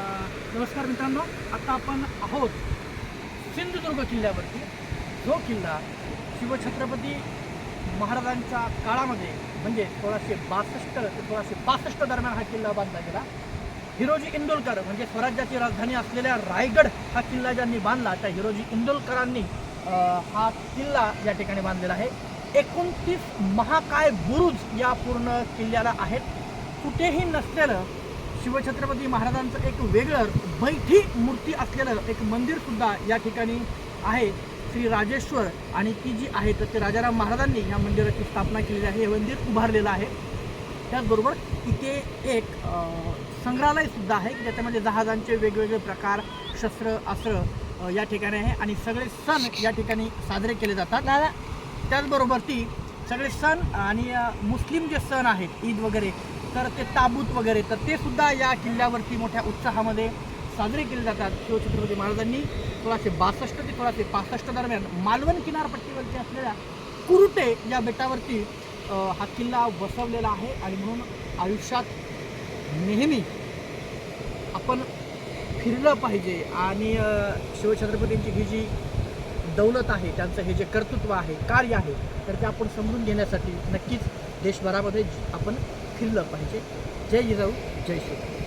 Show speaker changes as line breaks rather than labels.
नमस्कार मित्रांनो आता आपण आहोत सिंधुदुर्ग किल्ल्यावरती. जो किल्ला शिवछत्रपती महाराजांच्या काळामध्ये म्हणजे सोळाशे बासष्ट ते सोळाशे पासष्ट दरम्यान हा किल्ला बांधला गेला. हिरोजी इंदोलकर म्हणजे स्वराज्याची राजधानी असलेल्या रायगड हा किल्ला ज्यांनी बांधला त्या हिरोजी इंदोलकरांनी हा किल्ला या ठिकाणी बांधलेला आहे. एकोणतीस महाकाय बुरुज या पूर्ण किल्ल्याला आहेत. कुठेही नसलेलं शिवछत्रपती महाराजांचं एक वेगळं बैठी मूर्ती असलेलं एक मंदिर सुद्धा या ठिकाणी आहे. श्री राजेश्वर आणि ती जी आहे तर ते राजाराम महाराजांनी या मंदिराची स्थापना केलेली आहे. हे मंदिर उभारलेलं आहे. त्याचबरोबर इथे एक अ, संग्रहालय सुद्धा आहे की ज्याच्यामध्ये जहाजांचे वेगवेगळे प्रकार शस्त्र अस्त्र या ठिकाणी आहे आणि सगळे सण या ठिकाणी साजरे केले जातात. त्याचबरोबर ती सगळे सण आणि मुस्लिम जे सण आहेत ईद वगैरे तर ते ताबूत वगैरे तर ते सुद्धा या किल्ल्यावरती मोठ्या उत्साहामध्ये साजरे केले जातात. शिवछत्रपती महाराजांनी सोळाशे बासष्ट ते सोळाशे पासष्ट दरम्यान मालवण किनारपट्टीवरती असलेल्या कुरुटे या बेटावरती हा किल्ला बसवलेला आहे आणि म्हणून आयुष्यात नेहमी आपण फिरलं पाहिजे. आणि शिवछत्रपतींची ही जी दौलत आहे त्यांचं हे जे कर्तृत्व आहे कार्य आहे तर ते आपण समजून घेण्यासाठी नक्कीच देशभरामध्ये आपण फिरलं पाहिजे. जय जिजाऊ जय श्री